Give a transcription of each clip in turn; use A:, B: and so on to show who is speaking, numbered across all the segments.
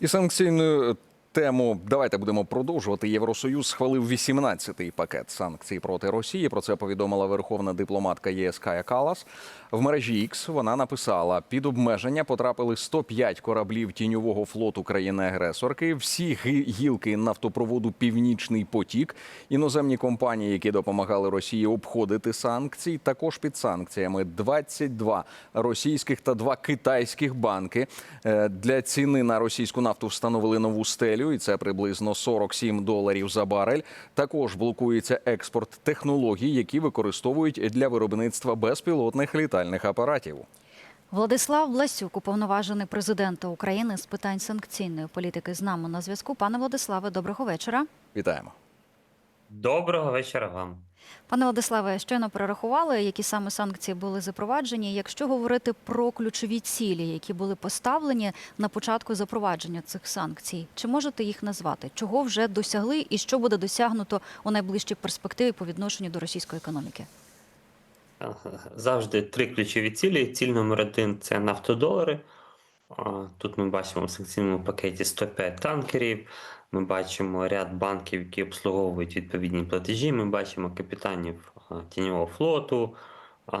A: І санкційну тему давайте будемо продовжувати. Євросоюз схвалив 18-й пакет санкцій проти Росії. Про це повідомила верховна дипломатка ЄС Кая Калас. В мережі X вона написала: під обмеження потрапили 105 кораблів тіньового флоту країни-агресорки. Всі гілки нафтопроводу Північний потік. Іноземні компанії, які допомагали Росії обходити санкції, також під санкціями 22 російських та 2 китайських банки. Е, Для ціни на російську нафту встановили нову стелю, і це приблизно 47 доларів за барель. Також блокується експорт технологій, які використовують для виробництва безпілотних літальних апаратів.
B: Владислав Власюк, уповноважений президента України з питань санкційної політики, з нами на зв'язку. Пане Владиславе, доброго вечора.
A: Вітаємо.
C: Доброго вечора вам.
B: Пане Владиславе, щойно перерахували, які саме санкції були запроваджені. Якщо говорити про ключові цілі, які були поставлені на початку запровадження цих санкцій, чи можете їх назвати? Чого вже досягли, і що буде досягнуто у найближчій перспективі по відношенню до російської економіки?
C: Завжди три ключові цілі. Ціль номер один це нафтодолари. Тут ми бачимо в санкційному пакеті 105 танкерів. Ми бачимо ряд банків, які обслуговують відповідні платежі. Ми бачимо капітанів тіньового флоту.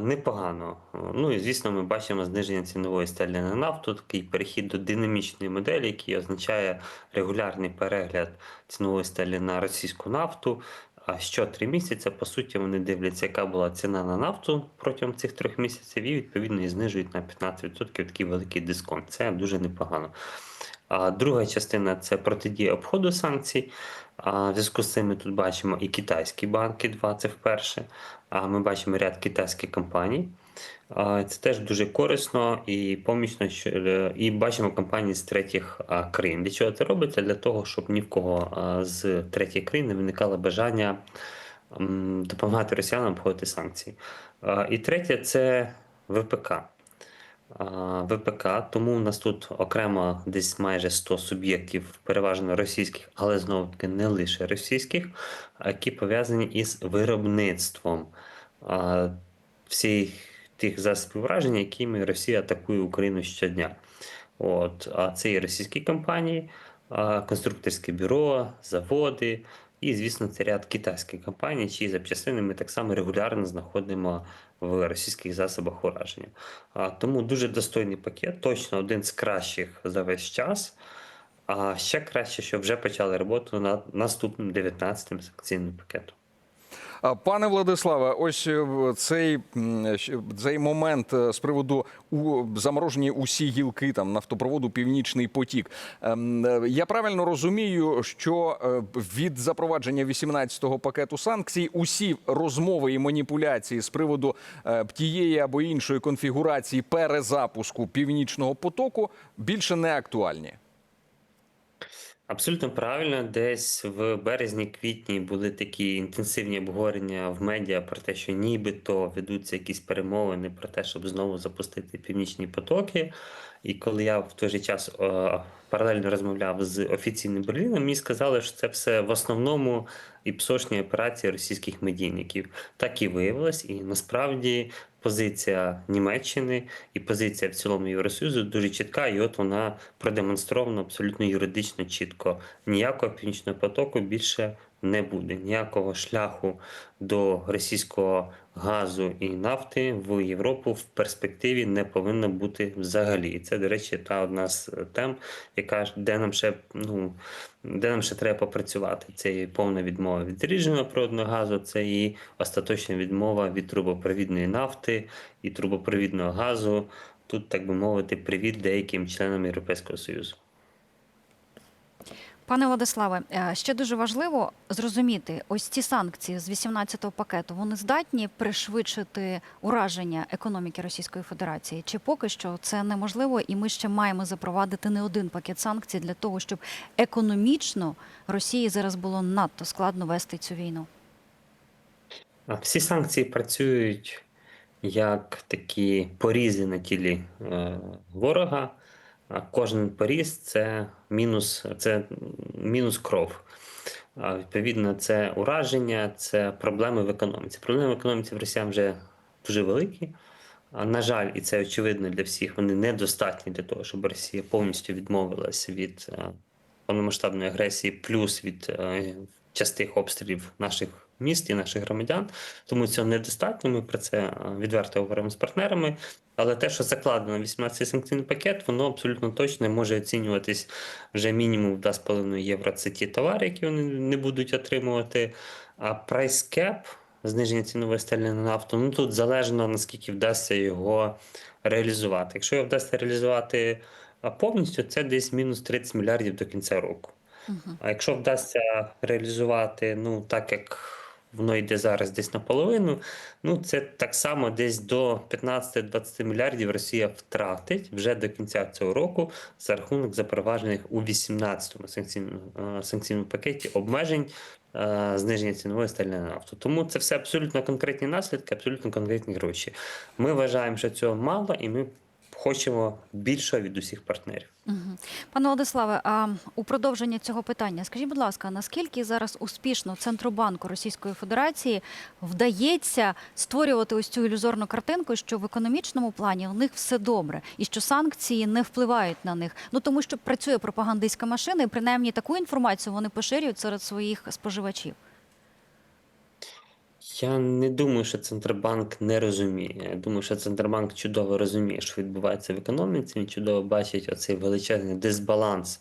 C: Непогано. Ну і звісно, ми бачимо зниження цінової стелі на нафту, такий перехід до динамічної моделі, який означає регулярний перегляд цінової стелі на російську нафту. А що три місяці, по суті, вони дивляться, яка була ціна на нафту протягом цих трьох місяців, і відповідно і знижують на 15% такий великий дисконт. Це дуже непогано. А друга частина це протидія обходу санкцій. А в зв'язку з цим ми тут бачимо і китайські банки, два це вперше. А ми бачимо ряд китайських компаній. Це теж дуже корисно і помічно, е, і бачимо компанії з третіх країн. Для чого це робиться? Для того, щоб ні в кого з третіх країн не виникало бажання допомагати росіянам обходити санкції. І третє це ВПК. ВПК, тому у нас тут окремо десь майже 100 суб'єктів, переважно російських, але знову таки не лише російських, які пов'язані із виробництвом всіх тих засобів враження, якими Росія атакує Україну щодня. От, а це і російські компанії, конструкторське бюро, заводи, і, звісно, це ряд китайських компаній, чиї запчастини ми так само регулярно знаходимо в російських засобах ураження. Тому дуже достойний пакет, точно один з кращих за весь час. А ще краще, що вже почали роботу над наступним 19-м санкційним пакетом.
A: Пане Владиславе, ось е, цей, цей момент е, з приводу у заморожені усі гілки там нафтопроводу Північний потік. Ем, е, Я правильно розумію, що від запровадження 18-го пакету санкцій усі розмови і маніпуляції з приводу тієї або іншої конфігурації перезапуску північного потоку більше не актуальні.
C: Абсолютно правильно, десь в березні-квітні були такі інтенсивні обговорення в медіа про те, що нібито ведуться якісь перемовини про те, щоб знову запустити північні потоки. І коли я в той же час е, паралельно розмовляв з офіційним Берліном, мені сказали, що це все в основному і псошні операції російських медійників. Так і виявилось, і насправді позиція Німеччини і позиція в цілому Євросоюзу дуже чітка, і от вона продемонстрована абсолютно юридично чітко. Ніякого північного потоку більше не буде. Ніякого шляху до російського газу і нафти в Європу в перспективі не повинно бути взагалі. І це, до речі, та одна з тем, яка де нам ще ну де нам ще треба попрацювати. Це і повна відмова від зрідженого природного газу, це і остаточна відмова від трубопровідної нафти і трубопровідного газу. Тут, так би мовити, привіт деяким членам Європейського Союзу.
B: Пане Владиславе, е, ще дуже важливо зрозуміти, ось ці санкції з 18-го пакету вони здатні пришвидшити ураження економіки Російської Федерації? Чи поки що це неможливо, і ми ще маємо запровадити не один пакет санкцій для того, щоб економічно Росії зараз було надто складно вести цю війну?
C: Всі санкції працюють як такі порізи на тілі е, ворога. Кожен поріз це мінус, це мінус кров. Відповідно, це ураження, це проблеми в економіці. Проблеми в економіці в Росіян вже дуже великі. На жаль, і це очевидно для всіх, вони недостатні для того, щоб Росія повністю відмовилася від е, повномасштабної агресії, плюс від е, частих обстрілів наших міст і наших громадян. Тому цього недостатньо. Ми про це е, відверто говоримо з партнерами. Але те, що закладено в 18 санкційний пакет, воно абсолютно точно може оцінюватись вже мінімум 2,5 євро. Це ті товари, які вони не будуть отримувати. А price cap, зниження цінової стелі на нафту, ну тут залежно наскільки вдасться його реалізувати. Якщо його вдасться реалізувати повністю, це десь мінус 30 мільярдів до кінця року.
B: Мгм.
C: А якщо вдасться реалізувати, ну так як воно йде зараз десь наполовину, ну це так само десь до 15-20 мільярдів Росія втратить вже до кінця цього року за рахунок запроваджених у 18-му санкційному, е, санкційному пакеті обмежень е, зниження цінової стелі на нафту. Тому це все абсолютно конкретні наслідки, абсолютно конкретні гроші. Ми вважаємо, що цього мало, і ми хочемо більшого від усіх партнерів.
B: Пане Владиславе, а у продовження цього питання, скажіть, будь ласка, наскільки зараз успішно Центробанку Російської Федерації вдається створювати ось цю ілюзорну картинку, що в економічному плані у них все добре, і що санкції не впливають на них? Ну тому що працює пропагандистська машина, і принаймні таку інформацію вони поширюють серед своїх споживачів.
C: Я не думаю, що Центробанк не розуміє. Я думаю, що Центробанк чудово розуміє, що відбувається в економіці. Він чудово бачить оцей величезний дисбаланс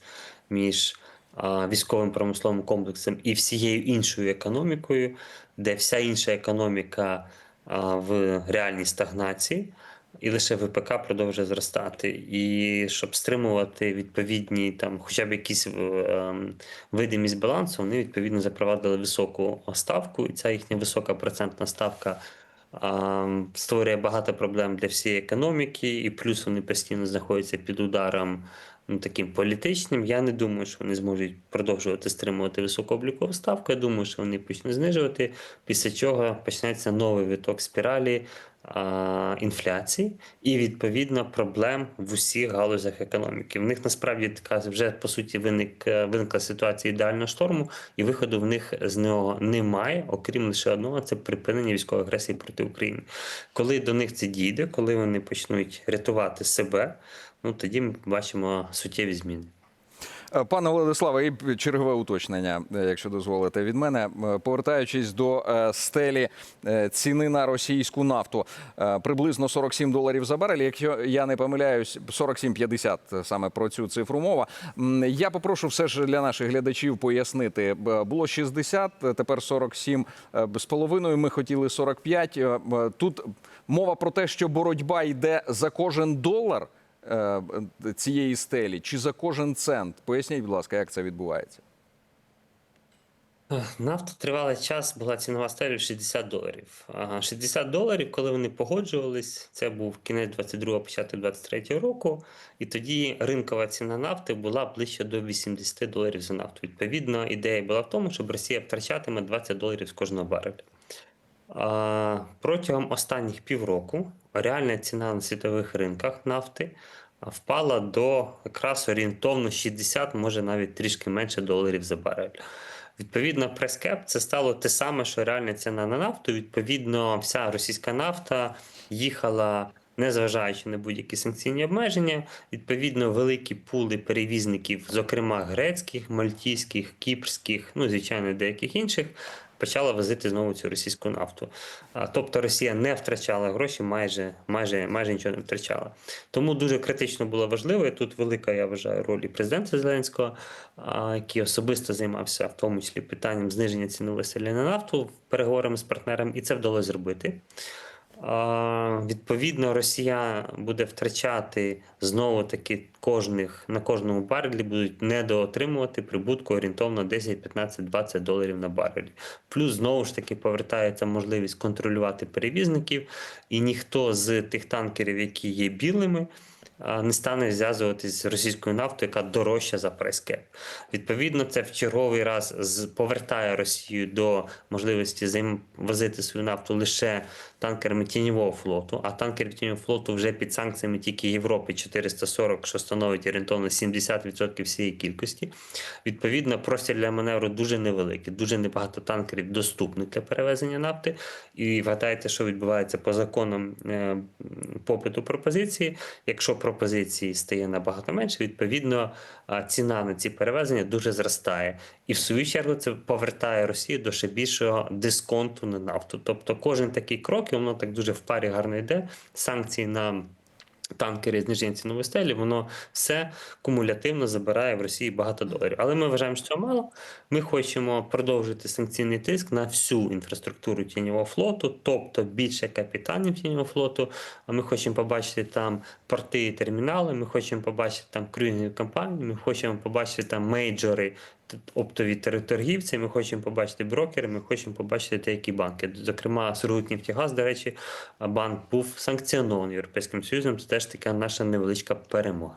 C: між а, військовим промисловим комплексом і всією іншою економікою, де вся інша економіка а, в реальній стагнації. І лише ВПК продовжує зростати. І щоб стримувати відповідні там, хоча б якісь е, ем, видимість балансу, вони відповідно запровадили високу ставку, і ця їхня висока процентна ставка створює багато проблем для всієї економіки, і плюс вони постійно знаходяться під ударом ну, таким політичним. Я не думаю, що вони зможуть продовжувати стримувати високу облікову ставку. Я думаю, що вони почнуть знижувати, після чого почнеться новий виток спіралі. Інфляції і відповідно проблем в усіх галузях економіки. В них насправді така вже по суті виник е, виникла ситуація ідеального шторму, і виходу в них з нього немає, окрім лише одного це припинення військової агресії проти України. Коли до них це дійде, коли вони почнуть рятувати себе, ну тоді ми побачимо суттєві зміни.
A: Пане Владиславе, і чергове уточнення, е, якщо дозволите від мене. Е, Повертаючись до е, стелі ціни на російську нафту, приблизно 47 доларів за барель. Якщо я не помиляюсь, 47,50 саме про цю цифру мова. Я попрошу все ж для наших глядачів пояснити. Було 60, тепер 47 е, з половиною. Ми хотіли 45. Е, е, Тут мова про те, що боротьба йде за кожен долар цієї стелі чи за кожен цент? Поясніть, будь ласка, як це відбувається?
C: Нафта тривалий час була цінова стеля 60 доларів. Ага, 60 доларів, коли вони погоджувались, це був кінець 22-го, початок 23-го року, і тоді ринкова ціна нафти була ближче до 80 доларів за нафту. Відповідно, ідея була в тому, щоб Росія втрачатиме 20 доларів з кожного бареля. Протягом останніх півроку реальна ціна на світових ринках нафти впала до якраз орієнтовно 60, може навіть трішки менше доларів за барель. Відповідно, прескеп це стало те саме, що реальна ціна на нафту. Відповідно, вся російська нафта їхала. Незважаючи на будь-які санкційні обмеження, відповідно, великі пули перевізників, зокрема грецьких, мальтійських, кіпрських, ну звичайно, деяких інших, почала возити знову цю російську нафту. А, Тобто Росія не втрачала гроші, майже, майже, майже нічого не втрачала. Тому дуже критично було важливо. І тут велика, я вважаю, роль і президента Зеленського, а, який особисто займався в тому числі питанням зниження ціни веселі на нафту переговорами з партнером, і це вдалося зробити. Відповідно, Росія буде втрачати знову таки кожних на кожному барелі будуть недоотримувати прибутку орієнтовно 10, 15, 20 доларів на барелі. Плюс знову ж таки повертається можливість контролювати перевізників, і ніхто з тих танкерів, які є білими. Не стане зв'язуватись з російською нафтою, яка дорожча за прайскеп. Відповідно, це в черговий раз повертає Росію до можливості взаєм- возити свою нафту лише танкерами тіньового флоту, а танкерів тіньового флоту вже під санкціями тільки Європи 440, що становить орієнтовно 70% всієї кількості. Відповідно, простір для маневру дуже невеликий, дуже небагато танкерів доступних для перевезення нафти. І вгадайте, що відбувається по законам е, попиту пропозиції. Якщо пропозиції стає набагато менше, відповідно ціна на ці перевезення дуже зростає. І в свою чергу це повертає Росію до ще більшого дисконту на нафту. Тобто кожен такий крок, і воно так дуже в парі гарно йде. Санкції на танкери зниження цінової стелі, воно все кумулятивно забирає в Росії багато доларів. Але ми вважаємо, що цього мало. Ми хочемо продовжити санкційний тиск на всю інфраструктуру тіньового флоту, тобто більше капітанів тіньового флоту. А ми хочемо побачити там порти і термінали. Ми хочемо побачити там круїзні компанії. Ми хочемо побачити там мейджори. Оптові торгівці, ми хочемо побачити брокери, ми хочемо побачити деякі банки. Зокрема, Сургутнефтегаз, до речі, банк був санкціонований Європейським Союзом. Це теж така наша невеличка перемога.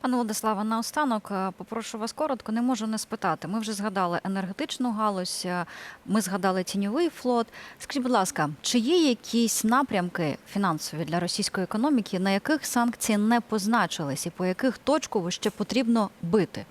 B: Пане Владиславе, наостанок е, попрошу вас коротко, не можу не спитати. Ми вже згадали енергетичну галузь, е, ми згадали тіньовий флот. Скажіть, будь ласка, чи є якісь напрямки фінансові для російської економіки, на яких санкції не позначились, і по яких точково ще потрібно бити?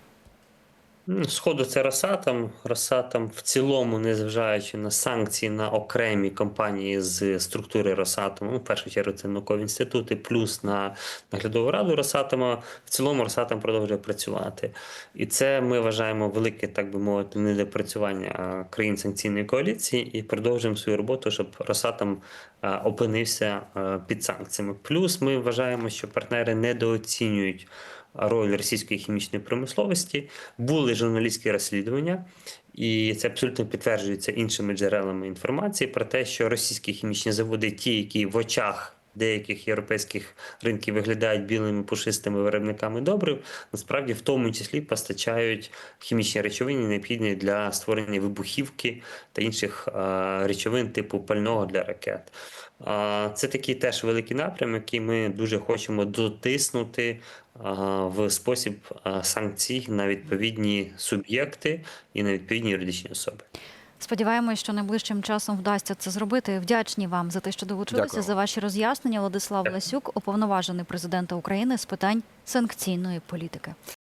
C: Ну, Сходу це Росатом. Росатом в цілому, незважаючи на санкції на окремі компанії з структури Росатому, ну, в першу чергу це наукові інститути, плюс на наглядову раду Росатома, в цілому Росатом продовжує працювати. І це ми вважаємо велике, так би мовити, недопрацювання країн санкційної коаліції і продовжуємо свою роботу, щоб Росатом опинився під санкціями. Плюс ми вважаємо, що партнери недооцінюють роль російської хімічної промисловості. Були журналістські розслідування, і це абсолютно підтверджується іншими джерелами інформації про те, що російські хімічні заводи, ті, які в очах деяких європейських ринків виглядають білими пушистими виробниками добрив, насправді в тому числі постачають хімічні речовини, необхідні для створення вибухівки та інших речовин типу пального для ракет. Це такий теж великий напрям, який ми дуже хочемо дотиснути в спосіб санкцій на відповідні суб'єкти і на відповідні юридичні особи.
B: Сподіваємось, що найближчим часом вдасться це зробити. Вдячні вам за те, що долучилися
A: Дякую.
B: за ваші роз'яснення. Владислав
C: Дякую.
B: Ласюк, уповноважений президента України з питань санкційної політики.